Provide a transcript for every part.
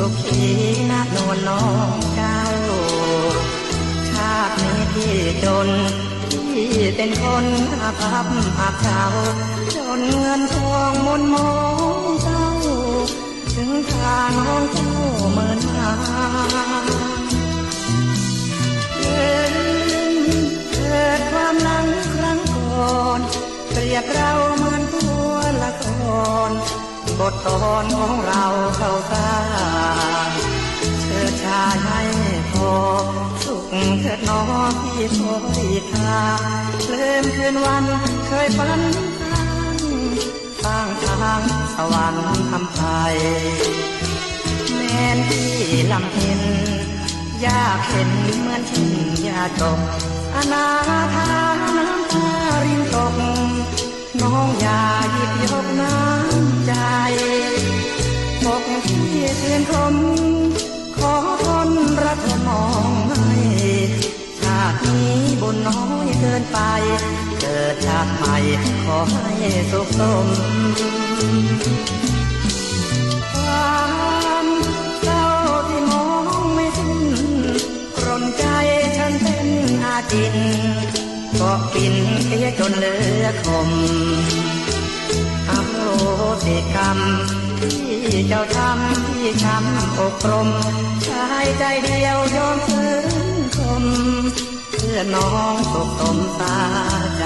สุขีนะนวลน้องเจ้า ชาตินี้พี่จน พี่เป็นคนอาภัพอาเจ้า จนเงินทองมนมองเจ้า ถึงทางน้องเจ้าเหมือนมาเกินเกิดความหลังครั้งก่อนเปรียบเราเหมือนตัวละครบทตอนของเราเข้าตา องพี่โอยทาลืมคืนวันเคยฝันทางสร้างทางสวรรค์ทำไทยแม่นที่ลำเพ็ญอยากเห็นเหมือนเช่นยาจกอนาถาน้ำตารินตก น้องอย่าหยิบยกน้ำใจปกที่เตือนคม ขอให้สุขสมความเศร้าที่มองไม่สิ้นกรนใจฉันเป็นอาจินก็ปินเสียจนเหลือคมอโหสิกรรมที่เจ้าทำที่ช้ำอกกลมชายใจเดียวยอมฝืนคม เพื่อน้องตกตมตาใจ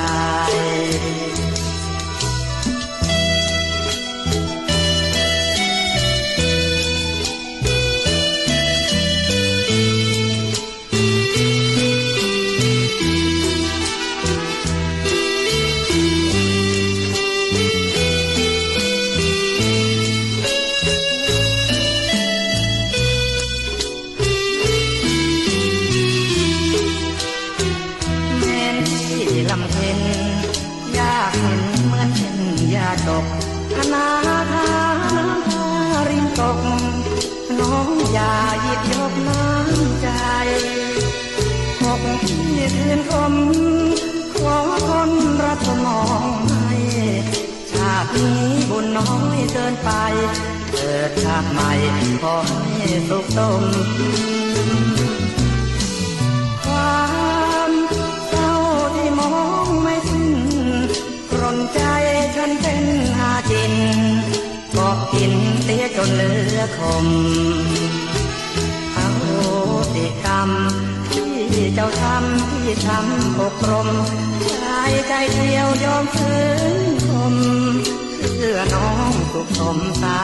กอนาถาน้ำตารินตก น้องอย่าหยิบยกน้ำใจหกที่คืนคมขอคนรักมองให้ชาตินี้บุญน้อยเกินไป เกิดชาติใหม่ขอให้สุขสมความเศร้าที่มองไม่สิ้นกรนใจฉันเป็น อคมอโหสิกรรมที่เจ้าทำที่ทำอกรมชายใจเดียวยอมฝืนคมเพื่อน้องสุขสมตา